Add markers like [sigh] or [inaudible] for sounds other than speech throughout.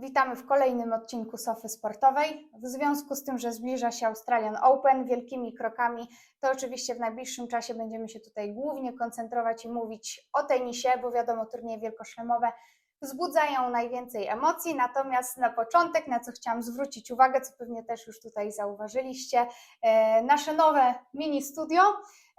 Witamy w kolejnym odcinku Sofy Sportowej. W związku z tym, że zbliża się Australian Open wielkimi krokami, to oczywiście w najbliższym czasie będziemy się tutaj głównie koncentrować i mówić o tenisie, bo wiadomo, turnieje wielkoszlemowe wzbudzają najwięcej emocji. Natomiast na początek, na co chciałam zwrócić uwagę, co pewnie też już tutaj zauważyliście, e, nasze nowe mini studio.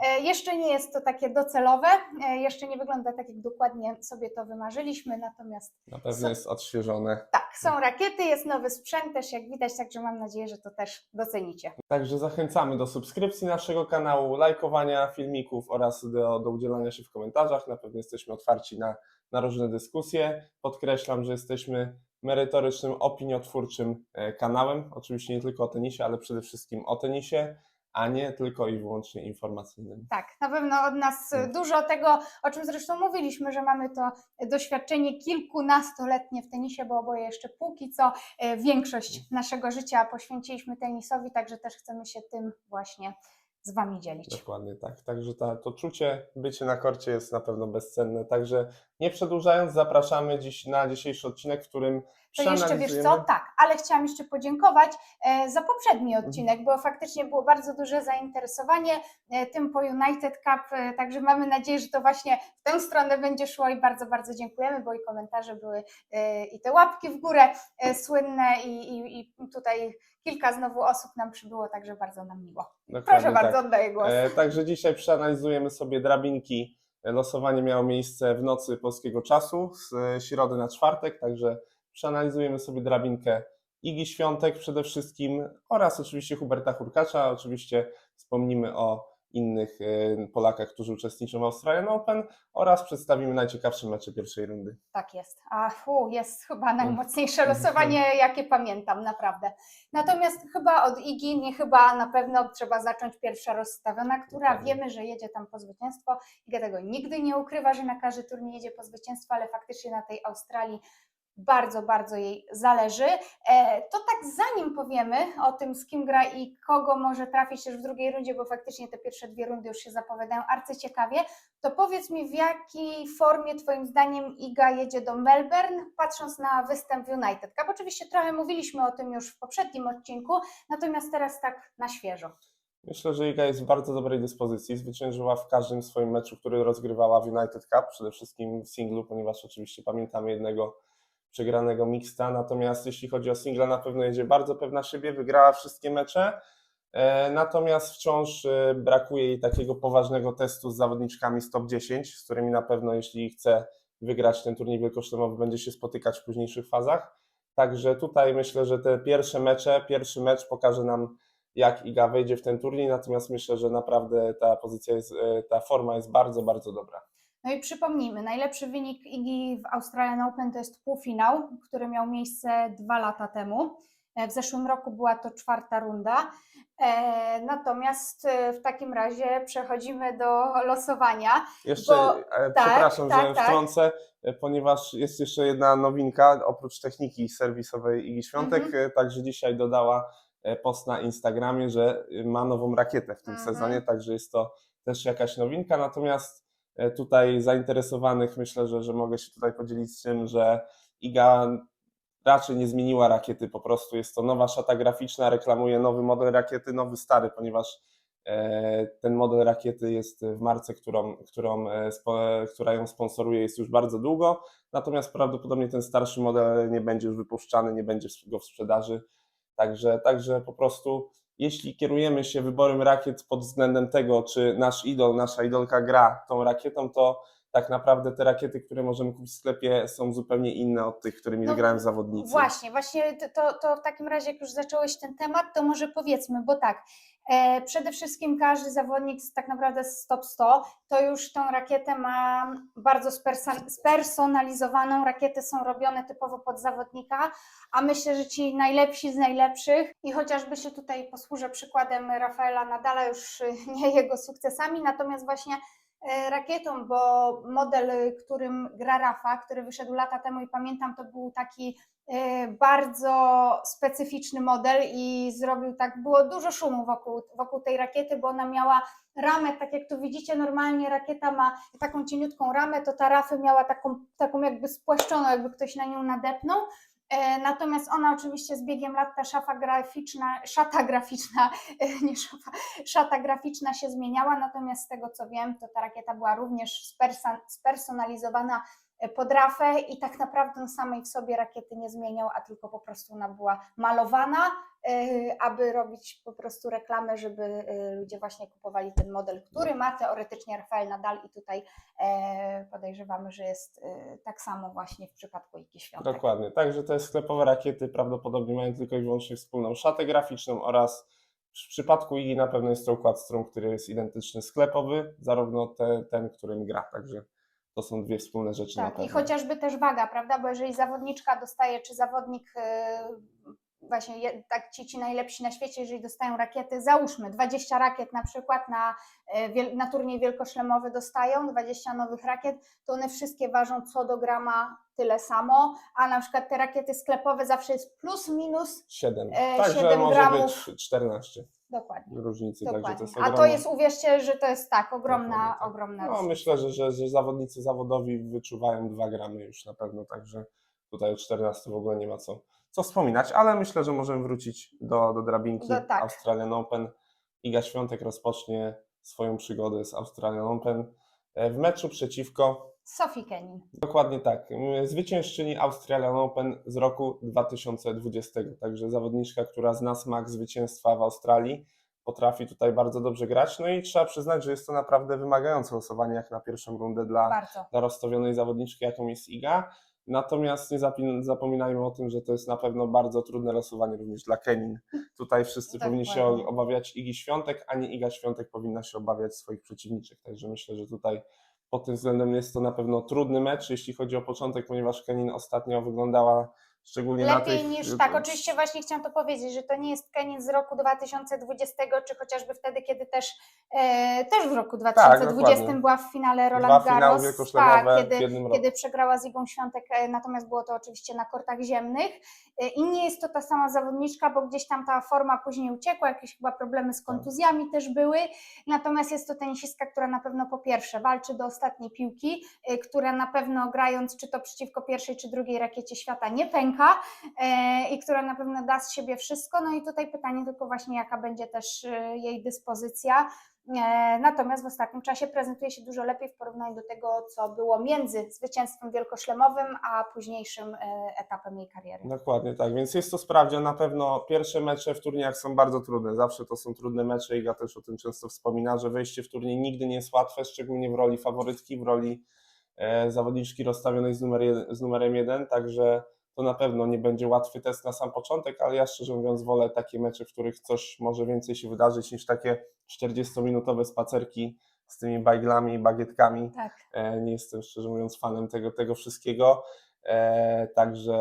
E, Jeszcze nie jest to takie docelowe, e, jeszcze nie wygląda tak, jak dokładnie sobie to wymarzyliśmy, natomiast Na pewno So- jest odświeżone. tak, są rakiety, jest nowy sprzęt też, jak widać, także mam nadzieję, że to też docenicie. Także zachęcamy do subskrypcji naszego kanału, lajkowania filmików oraz do, do udzielania się w komentarzach. Na pewno jesteśmy otwarci na, na różne dyskusje. Podkreślam, że jesteśmy merytorycznym, opiniotwórczym e, kanałem. Oczywiście nie tylko o tenisie, ale przede wszystkim o tenisie, a nie tylko i wyłącznie informacyjnym. Tak, na pewno od nas dużo tego, o czym zresztą mówiliśmy, że mamy to doświadczenie kilkunastoletnie w tenisie, bo oboje jeszcze póki co e, większość naszego życia poświęciliśmy tenisowi, także też chcemy się tym właśnie z Wami dzielić. Dokładnie tak. Także ta, to czucie, bycie na korcie jest na pewno bezcenne. Także nie przedłużając, zapraszamy dziś na dzisiejszy odcinek, w którym To jeszcze wiesz co? Tak, ale chciałam jeszcze podziękować e, za poprzedni odcinek, bo faktycznie było bardzo duże zainteresowanie e, tym po United Cup, e, także mamy nadzieję, że to właśnie w tę stronę będzie szło i bardzo, bardzo dziękujemy, bo i komentarze były i te łapki w górę słynne i, i, i tutaj kilka znowu osób nam przybyło, także bardzo nam miło. Dokładnie Proszę tak. bardzo, oddaję głos. E, Także dzisiaj przeanalizujemy sobie drabinki. Losowanie miało miejsce w nocy polskiego czasu, z e, środy na czwartek, także przeanalizujemy sobie drabinkę Igi Świątek przede wszystkim oraz oczywiście Huberta Hurkacza. Oczywiście wspomnimy o innych e, Polakach, którzy uczestniczą w Australian Open oraz przedstawimy najciekawsze mecze pierwszej rundy. Tak jest. A fu, jest chyba najmocniejsze losowanie, jakie pamiętam, naprawdę. Natomiast chyba od Igi, nie chyba, na pewno trzeba zacząć pierwsza rozstawiona, która wiemy, że jedzie tam po zwycięstwo. Iga tego nigdy nie ukrywa, że na każdy turniej jedzie po zwycięstwo, ale faktycznie na tej Australii bardzo, bardzo jej zależy. E, To tak zanim powiemy o tym, z kim gra i kogo może trafić też w drugiej rundzie, bo faktycznie te pierwsze dwie rundy już się zapowiadają arcyciekawie, to powiedz mi, w jakiej formie Twoim zdaniem Iga jedzie do Melbourne, patrząc na występ w United Cup? Oczywiście trochę mówiliśmy o tym już w poprzednim odcinku, natomiast teraz tak na świeżo. Myślę, że Iga jest w bardzo dobrej dyspozycji. Zwyciężyła w każdym swoim meczu, który rozgrywała w United Cup, przede wszystkim w singlu, ponieważ oczywiście pamiętamy jednego przegranego mixta. Natomiast jeśli chodzi o singla, na pewno jedzie bardzo pewna siebie, wygrała wszystkie mecze. E, Natomiast wciąż e, brakuje jej takiego poważnego testu z zawodniczkami z top 10, z którymi na pewno, jeśli chce wygrać ten turniej wielkoszlemowy, będzie się spotykać w późniejszych fazach. Także tutaj myślę, że te pierwsze mecze, pierwszy mecz pokaże nam, jak Iga wejdzie w ten turniej, natomiast myślę, że naprawdę ta pozycja jest, e, ta forma jest bardzo, bardzo dobra. No i przypomnijmy, najlepszy wynik Igi w Australian Open to jest półfinał, który miał miejsce dwa lata temu. E, W zeszłym roku była to czwarta runda. E, Natomiast e, w takim razie przechodzimy do losowania. Jeszcze, Bo- tak, przepraszam, tak, że tak. wtrącę, e, ponieważ jest jeszcze jedna nowinka, oprócz techniki serwisowej Igi Świątek, Mhm. także dzisiaj dodała post na Instagramie, że ma nową rakietę w tym Mhm. sezonie, także jest to też jakaś nowinka, natomiast tutaj zainteresowanych myślę, że, że mogę się tutaj podzielić z tym, że Iga raczej nie zmieniła rakiety, po prostu jest to nowa szata graficzna, reklamuje nowy model rakiety, nowy stary, ponieważ e, ten model rakiety jest w marce, którą, którą, e, która ją sponsoruje, jest już bardzo długo, natomiast prawdopodobnie ten starszy model nie będzie już wypuszczany, nie będzie go w sprzedaży, także, także po prostu jeśli kierujemy się wyborem rakiet pod względem tego, czy nasz idol, nasza idolka gra tą rakietą, to tak naprawdę te rakiety, które możemy kupić w sklepie są zupełnie inne od tych, którymi No, wygrają zawodnicy. Właśnie, właśnie to- to, w takim razie, jak już zacząłeś ten temat, to może powiedzmy, bo tak, e, przede wszystkim każdy zawodnik z, tak naprawdę z top 100 to już tą rakietę ma bardzo spersonalizowaną, rakiety są robione typowo pod zawodnika, a myślę, że ci najlepsi z najlepszych i chociażby się tutaj posłużę przykładem Rafaela Nadala, już [laughs] nie jego sukcesami, natomiast właśnie rakietą, bo model, którym gra Rafa, który wyszedł lata temu i pamiętam, to był taki e, bardzo specyficzny model i zrobił tak, było dużo szumu wokół, wokół tej rakiety, bo ona miała ramę, tak jak tu widzicie, normalnie rakieta ma taką cieniutką ramę, to ta rafa miała taką, taką jakby spłaszczoną, jakby ktoś na nią nadepnął. E, Natomiast ona oczywiście z biegiem lat ta szafa graficzna, szata graficzna, e, nie szafa, szata graficzna się zmieniała, natomiast z tego co wiem, to ta rakieta była również spersonalizowana e, pod rafę i tak naprawdę on samej w sobie rakiety nie zmieniał, a tylko po prostu ona była malowana, aby robić po prostu reklamę, żeby e, ludzie właśnie kupowali ten model, który ma teoretycznie Rafael Nadal i tutaj e, podejrzewamy, że jest e, tak samo właśnie w przypadku Igi Świątek. Dokładnie. Także te sklepowe rakiety prawdopodobnie mają tylko i wyłącznie wspólną szatę graficzną oraz w przypadku Igi na pewno jest to układ strun, który jest identyczny sklepowy, zarówno te, ten, którym gra. Także to są dwie wspólne rzeczy na Tak, pewno. i chociażby też waga, prawda? Bo jeżeli zawodniczka dostaje, czy zawodnik, właśnie tak ci, ci najlepsi na świecie, jeżeli dostają rakiety, załóżmy 20 rakiet na przykład na, wiel- na turniej wielkoszlemowy dostają, 20 nowych rakiet, to one wszystkie ważą co do grama tyle samo, a na przykład te rakiety sklepowe zawsze jest plus minus 7. E, Także 7 może gramów. być 14 dokładnie. różnicy. Także to Dokładnie. jest A to jest, uwierzcie, że to jest tak, ogromna, Dokładnie tak. ogromna No, myślę, że, że, że zawodnicy zawodowi wyczuwają 2 gramy już na pewno, także tutaj o 14 w ogóle nie ma co, co wspominać, ale myślę, że możemy wrócić do, do drabinki Do- tak. Australian Open. Iga Świątek rozpocznie swoją przygodę z Australian Open e, w meczu przeciwko, Sophie Kenin. dokładnie tak, zwyciężczyni Australian Open z roku 2020, także zawodniczka, która zna smak zwycięstwa w Australii, potrafi tutaj bardzo dobrze grać, no i trzeba przyznać, że jest to naprawdę wymagające losowanie jak na pierwszą rundę dla, Bardzo. dla rozstawionej zawodniczki, jaką jest Iga. Natomiast nie zapominajmy o tym, że to jest na pewno bardzo trudne losowanie również dla Kenin. Tutaj wszyscy powinni się obawiać Igi Świątek, a nie Iga Świątek powinna się obawiać swoich przeciwniczek. Także myślę, że tutaj pod tym względem jest to na pewno trudny mecz, jeśli chodzi o początek, ponieważ Kenin ostatnio wyglądała szczególnie na Lepiej tych... niż tak. Oczywiście właśnie chciałam to powiedzieć, że to nie jest Kenin z roku 2020, czy chociażby wtedy, kiedy też, e, też w roku 2020 Tak, była w finale Dwa Roland finały Garros. Tak, kiedy, kiedy przegrała z Igą Świątek, e, natomiast było to oczywiście na kortach ziemnych. E, I nie jest to ta sama zawodniczka, bo gdzieś tam ta forma później uciekła, jakieś chyba problemy z kontuzjami też były. Natomiast jest to tenisistka, która na pewno po pierwsze walczy do ostatniej piłki, e, która na pewno grając czy to przeciwko pierwszej czy drugiej rakiecie świata nie pęka e, i która na pewno da z siebie wszystko. No i tutaj pytanie tylko właśnie, jaka będzie też e, jej dyspozycja. E, Natomiast w ostatnim czasie prezentuje się dużo lepiej w porównaniu do tego, co było między zwycięstwem wielkoszlemowym a późniejszym etapem jej kariery. Dokładnie tak, więc jest to sprawdzian. Na pewno pierwsze mecze w turniejach są bardzo trudne. Zawsze to są trudne mecze. Iga też o tym często wspomina, że wejście w turniej nigdy nie jest łatwe, szczególnie w roli faworytki, w roli zawodniczki rozstawionej z, numer z numerem jeden. Także to na pewno nie będzie łatwy test na sam początek, ale ja szczerze mówiąc wolę takie mecze, w których coś może więcej się wydarzyć niż takie 40-minutowe spacerki z tymi bajglami i bagietkami. Tak. E, Nie jestem szczerze mówiąc fanem tego, tego wszystkiego. E, Także,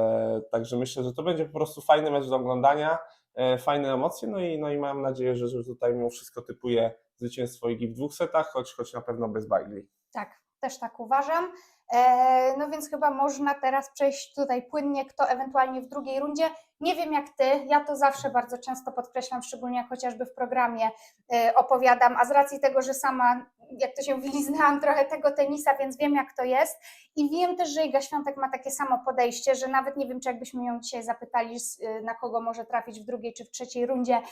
także myślę, że to będzie po prostu fajny mecz do oglądania, e, fajne emocje, no i, no i mam nadzieję, że, że tutaj mimo wszystko typuje zwycięstwo Igi w dwóch setach, choć, choć na pewno bez bagli. Tak, też tak uważam. E, No więc chyba można teraz przejść tutaj płynnie, kto ewentualnie w drugiej rundzie. Nie wiem jak ty, ja to zawsze bardzo często podkreślam, szczególnie chociażby w programie e, opowiadam, a z racji tego, że sama, jak to się mówi, [laughs] znałam trochę tego tenisa, więc wiem jak to jest i wiem też, że Iga Świątek ma takie samo podejście, że nawet nie wiem, czy jakbyśmy ją dzisiaj zapytali, e, na kogo może trafić w drugiej czy w trzeciej rundzie,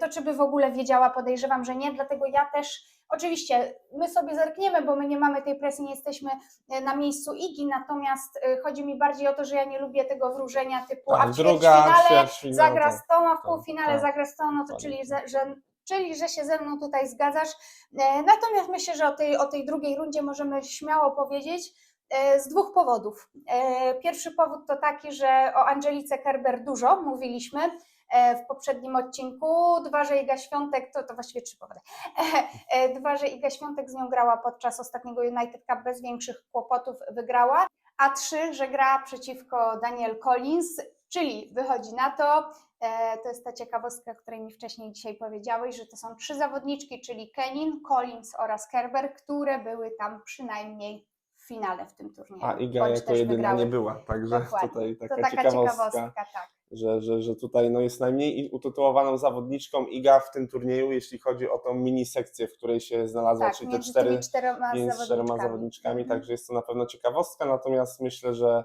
to czy by w ogóle wiedziała, podejrzewam, że nie, dlatego ja też Oczywiście, my sobie zerkniemy, bo my nie mamy tej presji, nie jesteśmy e, na miejscu Igi, natomiast e, chodzi mi bardziej o to, że ja nie lubię tego wróżenia typu, a Tak, w druga, ćwierćfinale zagra tak. z tą, a w tak, półfinale tak. zagra z tą, no to Dokładnie czyli, tak. że, czyli, że się ze mną tutaj zgadzasz. E, Natomiast myślę, że o tej, o tej drugiej rundzie możemy śmiało powiedzieć z dwóch powodów. Pierwszy powód to taki, że o Angelice Kerber dużo mówiliśmy w poprzednim odcinku. Dwa, że Iga Świątek, to, to właściwie trzy powody. E, Dwa, że Iga Świątek z nią grała podczas ostatniego United Cup bez większych kłopotów, wygrała. A trzy, że gra przeciwko Daniel Collins, czyli wychodzi na to, e, to jest ta ciekawostka, o której mi wcześniej dzisiaj powiedziałeś, że to są trzy zawodniczki, czyli Kenin, Collins oraz Kerber, które były tam przynajmniej finale w tym turnieju. A Iga jako jedyna wygrały. nie była, także Dokładnie. tutaj To taka, taka ciekawostka, ciekawostka, tak. Że, że, że tutaj no jest najmniej utytułowaną zawodniczką Iga w tym turnieju, jeśli chodzi o tą mini sekcję, w której się znalazła, Tak, czyli te cztery czterema między czterema zawodniczkami. zawodniczkami, Mhm. także jest to na pewno ciekawostka, natomiast myślę, że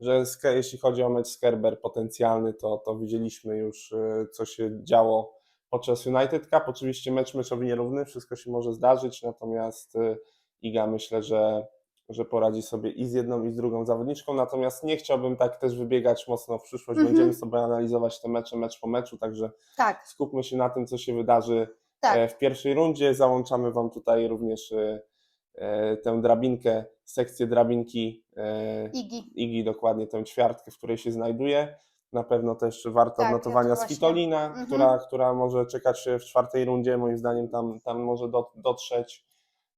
że jeśli chodzi o mecz z Kerber potencjalny, to, to widzieliśmy już, y, co się działo podczas United Cup. Oczywiście mecz meczowi nierówny, wszystko się może zdarzyć, natomiast y, Iga myślę, że, że poradzi sobie i z jedną, i z drugą zawodniczką. Natomiast nie chciałbym tak też wybiegać mocno w przyszłość. Mhm. Będziemy sobie analizować te mecze mecz po meczu, także Tak, skupmy się na tym, co się wydarzy tak. e, w pierwszej rundzie. Załączamy Wam tutaj również e, e, tę drabinkę, sekcję drabinki Igi. Igi, dokładnie tę ćwiartkę, w której się znajduje. Na pewno też warto Tak, ja odnotowania to właśnie- Svitolina, Mhm. która, która może czekać w czwartej rundzie, moim zdaniem tam, tam może do, dotrzeć.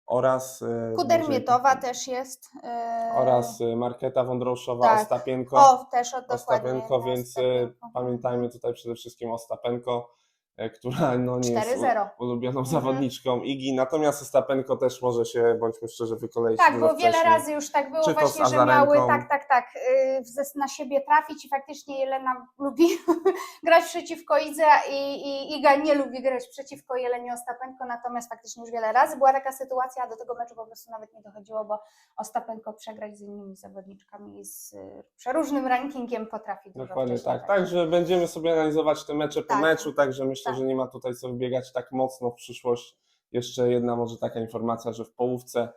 Oraz, e, Kudermietowa też jest. e, oraz e, Marketa Wądroszowa, tak. Ostapienko. O, też o, dokładnie. Ostapenko, więc Ostapenko. pamiętajmy tutaj przede wszystkim o Ostapenko, która no, nie jest 4-0. u- ulubioną Mhm. zawodniczką Igi, natomiast Ostapenko też może się, bądźmy szczerze, wykoleić Tak, bo wiele razy już tak było Czy z właśnie, że miały tak, tak, tak, y, w- na siebie trafić i faktycznie Jelena lubi [laughs] grać przeciwko Idze i, i Iga nie lubi grać przeciwko Jelenie Ostapenko, natomiast faktycznie już wiele razy była taka sytuacja, a do tego meczu po prostu nawet nie dochodziło, bo Ostapenko przegrać z innymi zawodniczkami z y, przeróżnym rankingiem potrafi Dokładnie tak. Także będziemy sobie analizować te mecze po Tak. meczu, także myślę, Tak. że nie ma tutaj co wybiegać tak mocno w przyszłość. Jeszcze jedna może taka informacja, że w połówce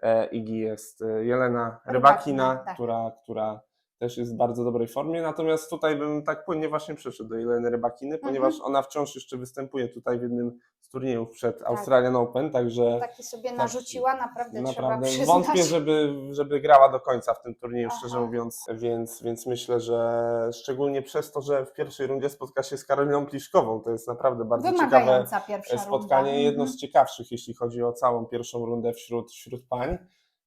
e, Igi jest e, Jelena Rybakina, Rybakina, tak. która, która też jest w bardzo dobrej formie. Natomiast tutaj bym tak płynnie właśnie przeszedł do Jeleny Rybakiny, ponieważ ona wciąż jeszcze występuje tutaj w jednym z turniejów przed Australian Open, także Taki sobie narzuciła, naprawdę, trzeba Naprawdę przyznać. wątpię, żeby, żeby grała do końca w tym turnieju, Aha. szczerze mówiąc, więc, więc myślę, że szczególnie przez to, że w pierwszej rundzie spotka się z Karoliną Pliszkową, to jest naprawdę bardzo ciekawe spotkanie, runda. jedno Mhm. z ciekawszych, jeśli chodzi o całą pierwszą rundę wśród, wśród pań,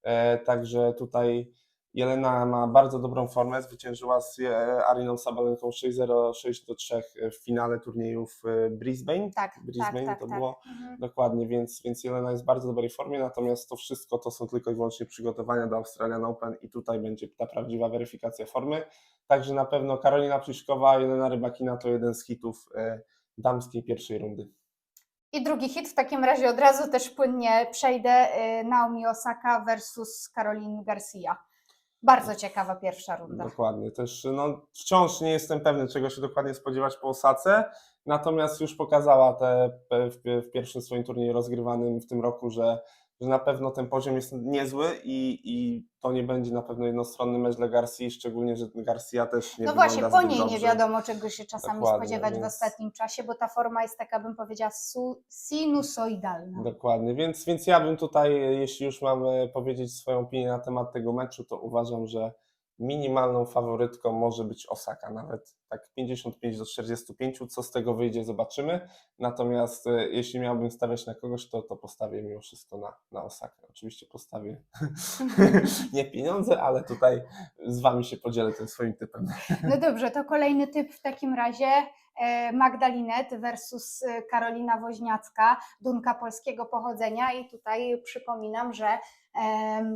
e, także tutaj Jelena ma bardzo dobrą formę, zwyciężyła z e, Ariną Sabalenką 6-0, 6-3 w finale turnieju w e, Brisbane, Tak, tak, Brisbane tak, to tak. było, Mhm. Dokładnie, więc, więc Jelena jest w bardzo dobrej formie, natomiast to wszystko to są tylko i wyłącznie przygotowania do Australian Open i tutaj będzie ta prawdziwa weryfikacja formy. Także na pewno Karolina Pliszkowa, Jelena Rybakina to jeden z hitów e, damskiej pierwszej rundy. I drugi hit, w takim razie od razu też płynnie przejdę. Naomi Osaka versus Caroline Garcia. Bardzo ciekawa pierwsza runda. Dokładnie. Też no, wciąż nie jestem pewny, czego się dokładnie spodziewać po Osace, natomiast już pokazała te, w, w pierwszym swoim turnieju rozgrywanym w tym roku, że, że na pewno ten poziom jest niezły i, i to nie będzie na pewno jednostronny mecz dla Garcji, szczególnie, że Garcia też nie No właśnie, po niej nie dobrze. wiadomo, czego się czasami Dokładnie, spodziewać w więc- ostatnim czasie, bo ta forma jest taka, bym powiedziała, sinusoidalna. Dokładnie, więc, więc ja bym tutaj, jeśli już mamy powiedzieć swoją opinię na temat tego meczu, to uważam, że minimalną faworytką może być Osaka, nawet tak 55 do 45, co z tego wyjdzie zobaczymy, natomiast e, jeśli miałbym stawiać na kogoś, to, to postawię mimo wszystko na, na Osakę. Oczywiście postawię [laughs] nie pieniądze, ale tutaj z Wami się podzielę tym swoim typem. No dobrze, to kolejny typ w takim razie. e, Magdalinet versus e, Karolina Woźniacka, Dunka polskiego pochodzenia i tutaj przypominam, że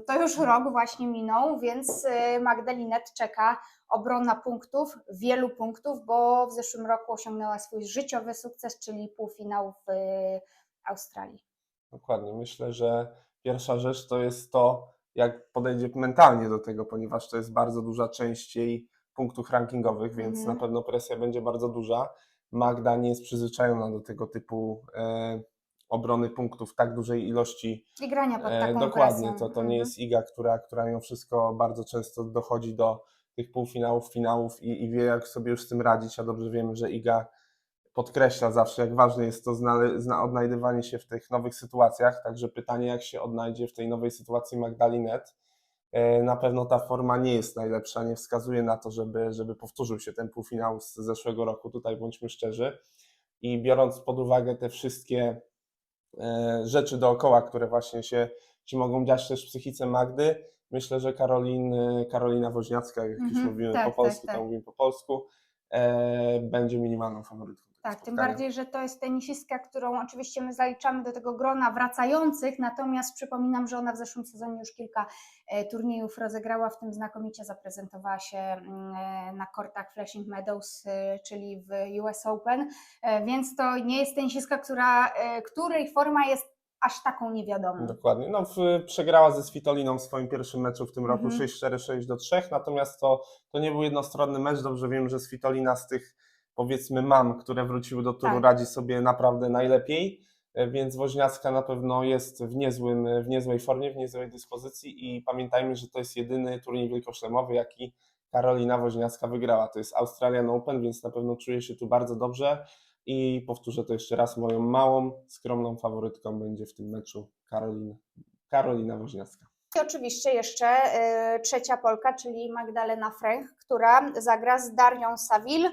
to już rok właśnie minął, więc e, Magdalinet czeka obrona punktów, wielu punktów, bo w zeszłym roku osiągnęła swój życiowy sukces, czyli półfinał w e, Australii. Dokładnie. Myślę, że pierwsza rzecz to jest to, jak podejdzie mentalnie do tego, ponieważ to jest bardzo duża część jej punktów rankingowych, więc Mhm. na pewno presja będzie bardzo duża. Magda nie jest przyzwyczajona do tego typu e, obrony punktów, tak dużej ilości. I grania pod E, taką dokładnie, presją. to, to nie Mhm. jest Iga, która, która mimo wszystko bardzo często dochodzi do tych półfinałów, finałów i, i wie, jak sobie już z tym radzić, a dobrze wiemy, że Iga podkreśla zawsze, jak ważne jest to odnajdywanie się w tych nowych sytuacjach. Także pytanie, jak się odnajdzie w tej nowej sytuacji Magdalinet. E, Na pewno ta forma nie jest najlepsza, nie wskazuje na to, żeby, żeby powtórzył się ten półfinał z zeszłego roku, tutaj bądźmy szczerzy. I biorąc pod uwagę te wszystkie rzeczy dookoła, które właśnie się, się mogą dziać też w psychice Magdy, myślę, że Karolin, Karolina Woźniacka, jak już Mhm, mówimy tak, po tak, polsku, tak. to mówimy po polsku, e, będzie minimalną faworytką. Tak, tym bardziej, że to jest tenisistka, którą oczywiście my zaliczamy do tego grona wracających, natomiast przypominam, że ona w zeszłym sezonie już kilka e, turniejów rozegrała, w tym znakomicie zaprezentowała się mm, e, na kortach Flashing Meadows, e, czyli w US Open, więc to nie jest tenisistka, która, której forma jest aż taką niewiadomą. Dokładnie. No, w, przegrała ze Svitoliną w swoim pierwszym meczu w tym roku Mhm. 6-4, 6 do 3, natomiast to, to nie był jednostronny mecz. Dobrze wiem, że Svitolina z tych powiedzmy mam, które wróciły do turu, Tak. radzi sobie naprawdę najlepiej, e, więc Woźniacka na pewno jest w, niezłym, w niezłej formie, w niezłej dyspozycji i pamiętajmy, że to jest jedyny turniej wielkoszlemowy, jaki Karolina Woźniacka wygrała. To jest Australian Open, więc na pewno czuje się tu bardzo dobrze i powtórzę to jeszcze raz, moją małą, skromną faworytką będzie w tym meczu Karolina, Karolina Woźniacka. I oczywiście jeszcze e, trzecia Polka, czyli Magdalena Frech, która zagra z Darią Saville, e,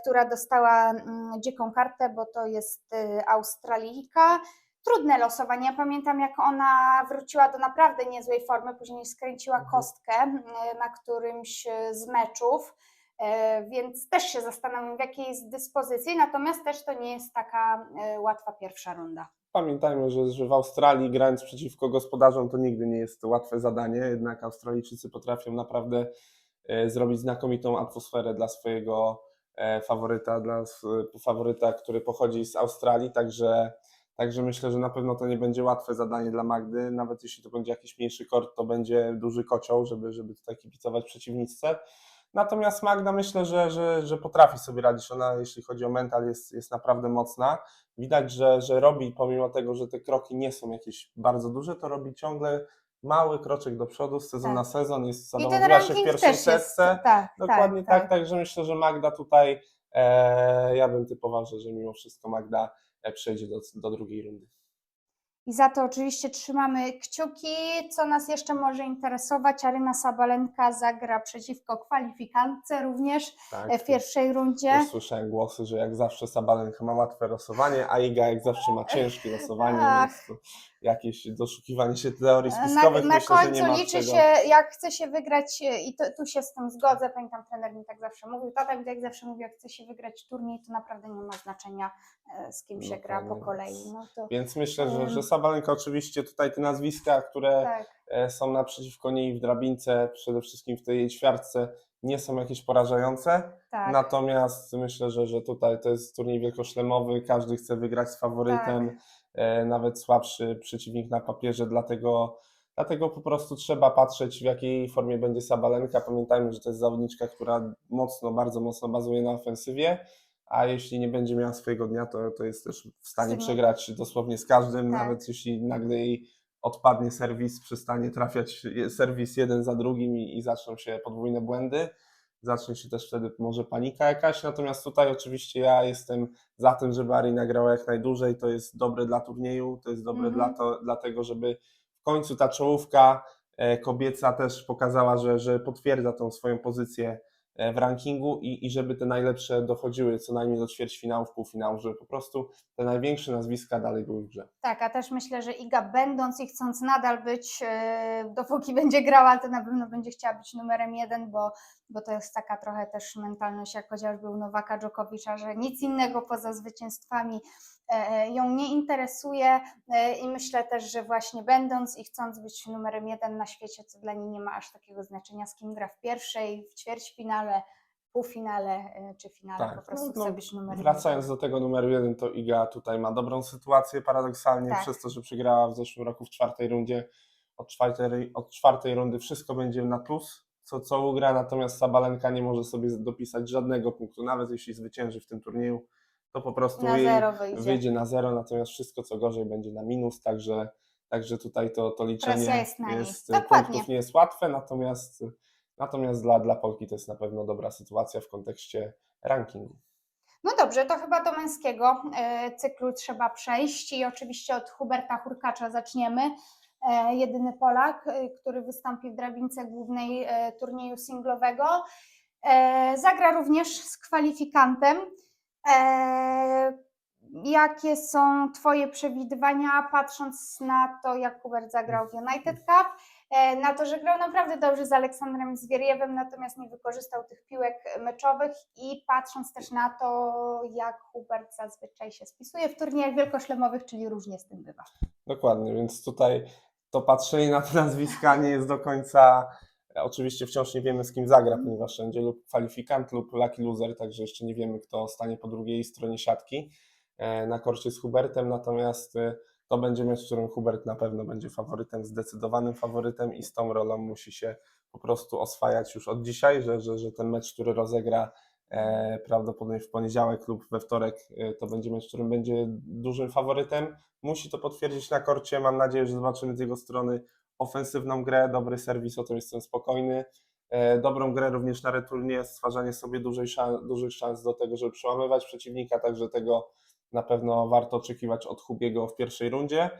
która dostała mm, dziką kartę, bo to jest e, Australijka. Trudne losowanie. Ja pamiętam, jak ona wróciła do naprawdę niezłej formy, później skręciła Mhm. kostkę e, na którymś e, z meczów. E, Więc też się zastanawiam, w jakiej jest dyspozycji, natomiast też to nie jest taka e, łatwa pierwsza runda. Pamiętajmy, że, że w Australii grając przeciwko gospodarzom to nigdy nie jest łatwe zadanie, jednak Australijczycy potrafią naprawdę e, zrobić znakomitą atmosferę dla swojego e, faworyta, dla sw- faworyta, który pochodzi z Australii, także, także myślę, że na pewno to nie będzie łatwe zadanie dla Magdy, nawet jeśli to będzie jakiś mniejszy kort, to będzie duży kocioł, żeby, żeby tutaj kibicować przeciwniczce. Natomiast Magda myślę, że, że, że potrafi sobie radzić. Ona, jeśli chodzi o mental, jest, jest naprawdę mocna. Widać, że, że robi, pomimo tego, że te kroki nie są jakieś bardzo duże, to robi ciągle mały kroczek do przodu z sezonu Tak. na sezon. Jest zadowoliła się w pierwszej setce. Tak, Dokładnie tak, także myślę, że Magda tutaj, e, ja bym typował, że, że mimo wszystko Magda e, przejdzie do, do drugiej rundy. I za to oczywiście trzymamy kciuki. Co nas jeszcze może interesować? Aryna Sabalenka zagra przeciwko kwalifikantce również Tak, e, w pierwszej rundzie. Już słyszałem głosy, że jak zawsze Sabalenka ma łatwe losowanie, a Iga jak zawsze ma ciężkie [laughs] losowanie, Tak. więc to jakieś doszukiwanie się teorii Na, spiskowych na myślę, że nie końcu liczy się, jak chce się wygrać, e, i to, tu się z tym zgodzę, pamiętam trener mi tak zawsze mówił, tata mi tak zawsze mówił, jak chce się wygrać turniej, to naprawdę nie ma znaczenia z kim się gra po Dokładnie. kolei. No to Więc myślę, że, że Sabalenka oczywiście tutaj te nazwiska, które tak, e, są naprzeciwko niej w drabince, przede wszystkim w tej jej ćwiartce, nie są jakieś porażające. tak. Natomiast myślę, że, że tutaj to jest turniej wielkoszlemowy, każdy chce wygrać z faworytem, Tak. e, nawet słabszy przeciwnik na papierze, dlatego, dlatego po prostu trzeba patrzeć w jakiej formie będzie Sabalenka. Pamiętajmy, że to jest zawodniczka, która mocno, bardzo mocno bazuje na ofensywie, a jeśli nie będzie miała swojego dnia, to, to jest też w stanie przegrać dosłownie z każdym, Tak. nawet jeśli nagle jej odpadnie serwis, przestanie trafiać serwis jeden za drugim i, i zaczną się podwójne błędy zacznie się też wtedy może panika jakaś, natomiast tutaj oczywiście ja jestem za tym, żeby Arina grała jak najdłużej, to jest dobre dla turnieju, to jest dobre Mhm. dla to, dlatego, żeby w końcu ta czołówka e, kobieca też pokazała, że, że potwierdza tą swoją pozycję w rankingu i, i żeby te najlepsze dochodziły co najmniej do ćwierćfinałów, półfinałów, żeby po prostu te największe nazwiska dalej były w grze. Tak, a też myślę, że Iga będąc i chcąc nadal być, e, dopóki [laughs] będzie grała, to na pewno będzie chciała być numerem jeden, bo, bo to jest taka trochę też mentalność jak chociażby u Nowaka Dżokowicza, że nic innego poza zwycięstwami e, ją nie interesuje e, i myślę też, że właśnie będąc i chcąc być numerem jeden na świecie, co dla niej nie ma aż takiego znaczenia, z kim gra w pierwszej, w ćwierćfinale, półfinale e, czy finale, Tak, po prostu no, no, chce być numerem Wracając jeden. do tego numeru jeden, to Iga tutaj ma dobrą sytuację paradoksalnie, Tak. przez to, że przegrała w zeszłym roku w czwartej rundzie. Od czwartej, od czwartej rundy wszystko będzie na plus, co, co ugra, natomiast Sabalenka nie może sobie dopisać żadnego punktu, nawet jeśli zwycięży w tym turnieju, to po prostu Na zero wyjdzie. wyjdzie na zero, natomiast wszystko co gorzej będzie na minus, także, także tutaj to, to liczenie jest jest, Dokładnie. punktów nie jest łatwe, natomiast, natomiast dla, dla Polki to jest na pewno dobra sytuacja w kontekście rankingu. No dobrze, to chyba do męskiego e, cyklu trzeba przejść i oczywiście od Huberta Hurkacza zaczniemy. E, Jedyny Polak, e, który wystąpi w drabince głównej turnieju singlowego. Zagra również z kwalifikantem. E, Jakie są Twoje przewidywania, patrząc na to, jak Hubert zagrał w United Cup, e, na to, że grał naprawdę dobrze z Aleksandrem Zwierjewem, natomiast nie wykorzystał tych piłek meczowych i patrząc też na to, jak Hubert zazwyczaj się spisuje w turniejach wielkoszlemowych, czyli różnie z tym bywa. Dokładnie, więc tutaj to patrzenie na te nazwiska nie jest do końca. Oczywiście wciąż nie wiemy, z kim zagra, ponieważ będzie lub kwalifikant, lub lucky loser, także jeszcze nie wiemy, kto stanie po drugiej stronie siatki e, na korcie z Hubertem. Natomiast e, to będzie mecz, w którym Hubert na pewno będzie faworytem, zdecydowanym faworytem i z tą rolą musi się po prostu oswajać już od dzisiaj, że, że, że ten mecz, który rozegra e, prawdopodobnie w poniedziałek lub we wtorek, e, to będzie mecz, w którym będzie dużym faworytem. Musi to potwierdzić na korcie. Mam nadzieję, że zobaczymy z jego strony ofensywną grę, dobry serwis, o tym jestem spokojny. E, Dobrą grę również na returnie, stwarzanie sobie dużej szans, dużych szans do tego, żeby przełamywać przeciwnika, także tego na pewno warto oczekiwać od Hubiego w pierwszej rundzie.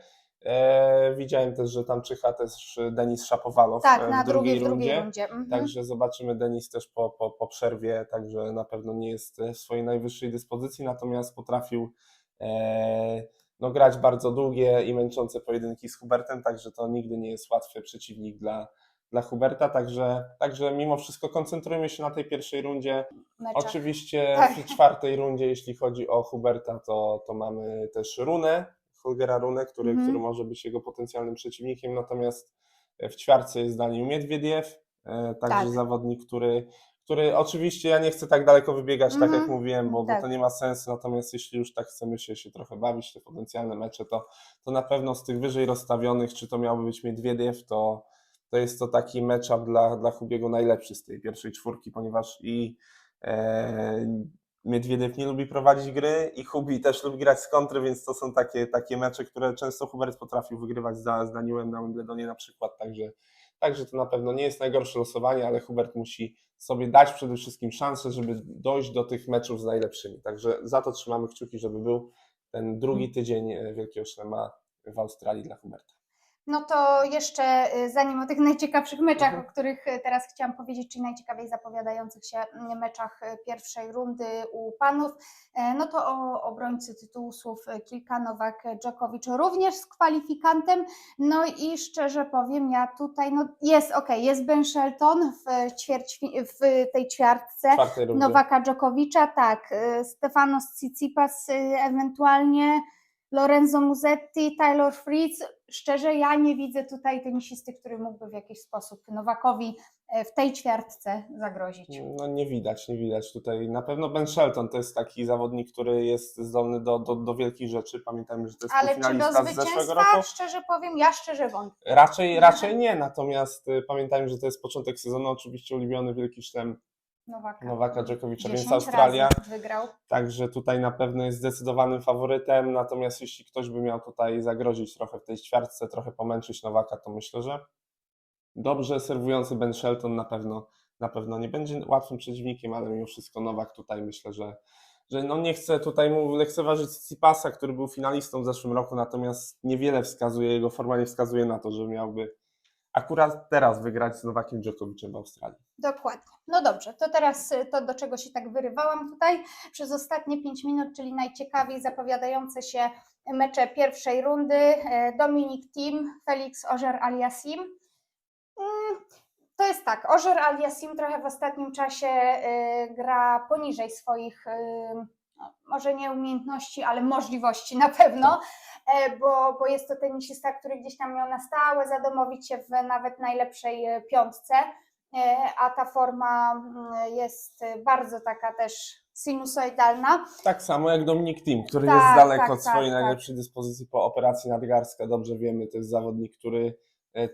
E, widziałem też, że tam czyha też Denis Szapowalow Tak, e, na w drugiej, drugiej, w drugiej rundzie. rundzie. Mhm. Także zobaczymy Denis też po, po, po przerwie, także na pewno nie jest w swojej najwyższej dyspozycji, natomiast potrafił e, no, grać bardzo długie i męczące pojedynki z Hubertem, także to nigdy nie jest łatwy przeciwnik dla, dla Huberta, także, także mimo wszystko koncentrujmy się na tej pierwszej rundzie. Meczach. Oczywiście Tak. w [laughs] czwartej rundzie, jeśli chodzi o Huberta, to, to mamy też Runę, Holgera Runę, który, Mhm. który może być jego potencjalnym przeciwnikiem, natomiast w ćwiartce jest Daniel Miedwiediew, e, także Tak. zawodnik, który, który oczywiście ja nie chcę tak daleko wybiegać, tak jak Mhm. mówiłem, bo, bo Tak. to nie ma sensu, natomiast jeśli już tak chcemy się, się trochę bawić, te potencjalne mecze, to, to na pewno z tych wyżej rozstawionych, czy to miałby być Miedwiediew, to, to jest to taki matchup dla, dla Hubiego najlepszy z tej pierwszej czwórki, ponieważ i e, Miedwiediew nie lubi prowadzić gry i Hubi też lubi grać z kontry, więc to są takie, takie mecze, które często Hubert potrafił wygrywać z, z Danielem na Wimbledonie na przykład, także, także to na pewno nie jest najgorsze losowanie, ale Hubert musi sobie dać przede wszystkim szansę, żeby dojść do tych meczów z najlepszymi, także za to trzymamy kciuki, żeby był ten drugi tydzień e, Wielkiego Szlema w Australii dla Huberta. No to jeszcze y, zanim o tych [laughs] najciekawszych meczach, Mhm. o których y, teraz chciałam powiedzieć, czyli najciekawiej zapowiadających się meczach y, pierwszej rundy u panów, no to o obrońcy tytułów y, kilka Nowak Dżokowicz również z kwalifikantem. No i szczerze powiem, ja tutaj, no jest ok, jest Ben Shelton w, ćwierć, w tej ćwiartce. Nowaka Dżokowicza, tak. Stefanos Tsitsipas, ewentualnie Lorenzo Musetti, Taylor Fritz. Szczerze, ja nie widzę tutaj tenisisty, który mógłby w jakiś sposób Nowakowi e, w tej ćwiartce zagrozić. No nie widać, nie widać tutaj. Na pewno Ben Shelton to jest taki zawodnik, który jest zdolny do, do, do wielkich rzeczy. Pamiętajmy, że to jest Ale czy do zwycięstwa? Szczerze powiem, ja szczerze wątpię. Raczej, raczej nie, natomiast y, pamiętajmy, że to jest początek sezonu, oczywiście ulubiony wielki szlem Nowaka. Nowaka Dżokowicza, więc 10 Australia. wygrał. Także tutaj na pewno jest zdecydowanym faworytem, natomiast jeśli ktoś by miał tutaj zagrozić trochę w tej ćwiartce, trochę pomęczyć Nowaka, to myślę, że dobrze serwujący Ben Shelton na pewno, na pewno nie będzie łatwym przeciwnikiem, ale mimo wszystko Nowak tutaj myślę, że, że no nie chcę tutaj mu lekceważyć Tsitsipasa, który był finalistą w zeszłym roku, natomiast niewiele wskazuje, jego forma nie wskazuje na to, że miałby akurat teraz wygrać z Nowakiem Dżokowiczem w Australii. Dokładnie. No dobrze, to teraz y, to, do czego się tak wyrywałam tutaj przez ostatnie 5 minut, czyli najciekawiej zapowiadające się mecze pierwszej rundy. E, Dominik Thiem, Felix Ożer Aliasim. Mm, To jest tak, Ożer Aliasim trochę w ostatnim czasie y, gra poniżej swoich, y, może nie umiejętności, ale możliwości na pewno, e, bo, bo jest to tenisista, który gdzieś tam miał na stałe zadomowić się w nawet najlepszej e, piątce e, a ta forma mm, jest bardzo taka też sinusoidalna. Tak samo jak Dominik Thiem, który Tak, jest daleko tak, od swojej tak, tak. najlepszej dyspozycji po operacji nadgarstka. Dobrze wiemy, to jest zawodnik, który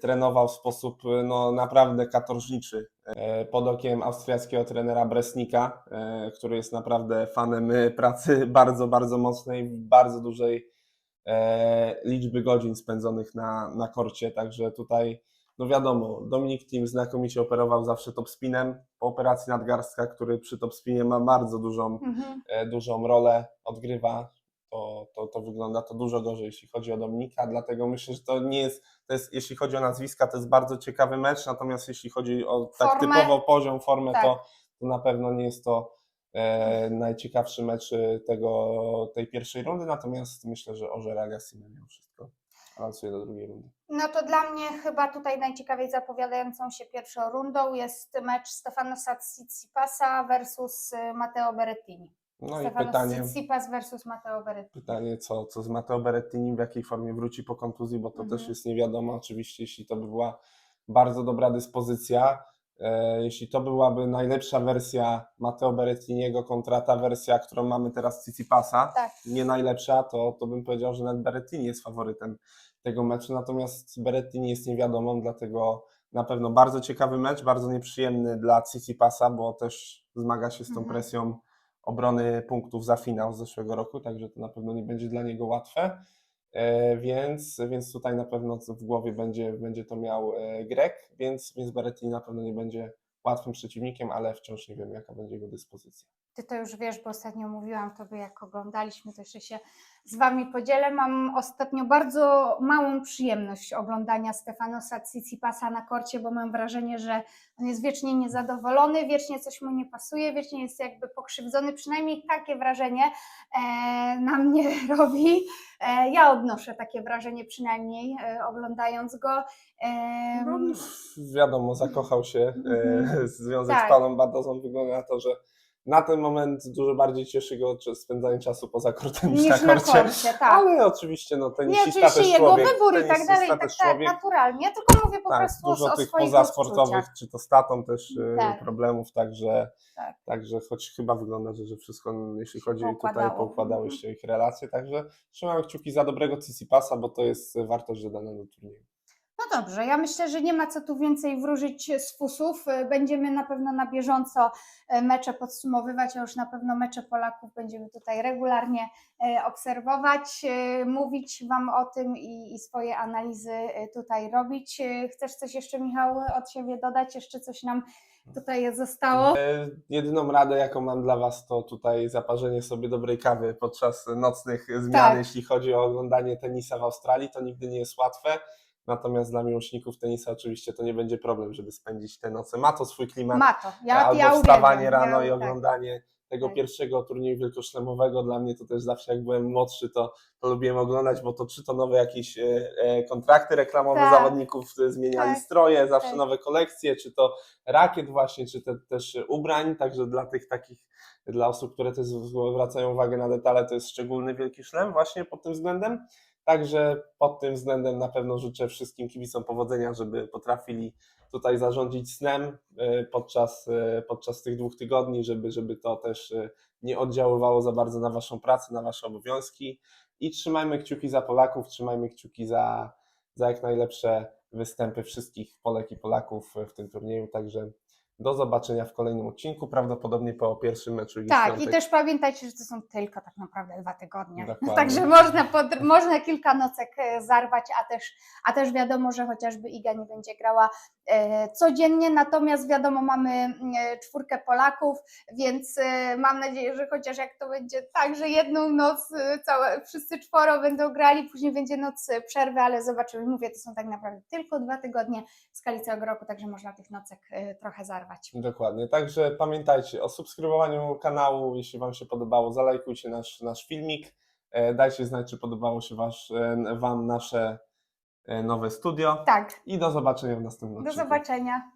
trenował w sposób e, no, naprawdę katorżniczy e, pod okiem austriackiego trenera Bresnika, e, który jest naprawdę fanem e, pracy [laughs] bardzo, bardzo mocnej, bardzo dużej e, liczby godzin spędzonych na, na korcie, także tutaj no wiadomo, Dominik Thiem znakomicie operował zawsze topspinem po operacji nadgarstka, który przy topspinie ma bardzo dużą Mhm. e, dużą rolę odgrywa, to, to, to wygląda to dużo gorzej, jeśli chodzi o Dominika, dlatego myślę, że to nie jest, to jest, jeśli chodzi o nazwiska, to jest bardzo ciekawy mecz, natomiast jeśli chodzi o tak Formę? typowo poziom, formę, Tak. to, to na pewno nie jest to e, najciekawszy mecz e, tego, tej pierwszej rundy, natomiast myślę, że Ożer Agassi mimo wszystko awansuje do drugiej rundy. No to dla mnie chyba tutaj najciekawiej zapowiadającą się pierwszą rundą jest mecz Stefanosa Tsitsipasa versus y, Matteo Berrettini. No i Stefanos pytanie, versus Matteo Berrettini. pytanie co, co z Matteo Berrettini, w jakiej formie wróci po kontuzji, bo to Mhm. też jest nie wiadomo. Oczywiście, jeśli to by była bardzo dobra dyspozycja, E, Jeśli to byłaby najlepsza wersja Matteo Berrettiniego kontra ta wersja, którą mamy teraz Tsitsipasa, Tak. nie najlepsza, to, to bym powiedział, że nawet Berrettini jest faworytem tego meczu, natomiast Berrettini jest niewiadomą, dlatego na pewno bardzo ciekawy mecz, bardzo nieprzyjemny dla Tsitsipasa, bo też zmaga się z tą Mhm. presją obrony punktów za finał z zeszłego roku, także to na pewno nie będzie dla niego łatwe. E, Więc, więc tutaj na pewno w głowie będzie, będzie to miał e, Grek, więc, więc Berrettini na pewno nie będzie łatwym przeciwnikiem, ale wciąż nie wiem, jaka będzie jego dyspozycja. Ty to już wiesz, bo ostatnio mówiłam tobie, jak oglądaliśmy, to jeszcze się z wami podzielę. Mam ostatnio bardzo małą przyjemność oglądania Stefanosa Tsitsipasa na korcie, bo mam wrażenie, że on jest wiecznie niezadowolony, wiecznie coś mu nie pasuje, wiecznie jest jakby pokrzywdzony. Przynajmniej takie wrażenie e, na mnie [laughs] robi. E, ja odnoszę takie wrażenie przynajmniej e, oglądając go. E, No, wiadomo, zakochał się Mhm. e, [laughs] związek Tak. z paną Bardozą. Wygląda na to, że na ten moment dużo bardziej cieszy go spędzanie czasu poza kortem niż, niż na korcie. korcie, tak. Ale oczywiście, no Nie, tenisista oczywiście też jego człowiek. wybór i tak dalej, i tak, tak naturalnie. Ja tylko mówię po Tak, prostu dużo o, o tych pozasportowych, odczuciach. czy to statą też e, Tak. problemów, także, Tak. także choć chyba wygląda, że, że wszystko, jeśli chodzi tutaj, Poukładało. poukładały się ich relacje, także trzymamy kciuki za dobrego Tsitsipasa, bo to jest wartość dodana do turnieju. No dobrze, ja myślę, że nie ma co tu więcej wróżyć z fusów. Będziemy na pewno na bieżąco e, mecze podsumowywać, a już na pewno mecze Polaków będziemy tutaj regularnie e, obserwować, e, mówić Wam o tym i, i swoje analizy tutaj robić. Chcesz coś jeszcze, Michał, od siebie dodać? Jeszcze coś nam tutaj zostało? Jedyną radę, jaką mam dla Was, to tutaj zaparzenie sobie dobrej kawy podczas nocnych zmian, Tak. jeśli chodzi o oglądanie tenisa w Australii. To nigdy nie jest łatwe. Natomiast dla miłośników tenisa oczywiście to nie będzie problem, żeby spędzić te noce. Ma to swój klimat. Ma to. Ja, albo ja wstawanie uwielbiam. rano ja, i tak. oglądanie tego Tak. pierwszego turnieju wielkoszlemowego. Dla mnie to też zawsze jak byłem młodszy, to, to lubiłem oglądać, bo to czy to nowe jakieś e, e, kontrakty reklamowe Tak. zawodników e, zmieniali Tak. stroje, zawsze Tak. nowe kolekcje, czy to rakiet właśnie, czy te, też ubrań, także dla tych takich, dla osób, które też zwracają uwagę na detale, to jest szczególny wielki szlem właśnie pod tym względem. Także pod tym względem na pewno życzę wszystkim kibicom powodzenia, żeby potrafili tutaj zarządzić snem e, podczas, e, podczas tych dwóch tygodni, żeby, żeby to też e, nie oddziaływało za bardzo na Waszą pracę, na Wasze obowiązki. I trzymajmy kciuki za Polaków, trzymajmy kciuki za, za jak najlepsze występy wszystkich Polek i Polaków w tym turnieju. Także do zobaczenia w kolejnym odcinku, prawdopodobnie po pierwszym meczu Ligi Tak, i Świątek. też pamiętajcie, że to są tylko tak naprawdę dwa tygodnie. Dokładnie. [laughs] Także można, pod, można kilka nocek e, zarwać, a też, a też wiadomo, że chociażby Iga nie będzie grała e, codziennie, natomiast wiadomo, mamy e, czwórkę Polaków, więc e, mam nadzieję, że chociaż jak to będzie tak, że jedną noc e, całe, wszyscy czworo będą grali, później będzie noc przerwy, ale zobaczymy. Mówię, to są tak naprawdę tylko dwa tygodnie w skali całego roku, także można tych nocek e, trochę zarwać. Dokładnie. Także pamiętajcie o subskrybowaniu kanału. Jeśli Wam się podobało, zalajkujcie nasz, nasz filmik. E, Dajcie znać, czy podobało się wasz, e, Wam nasze e, nowe studio. Tak, I do zobaczenia w następnym do odcinku. zobaczenia.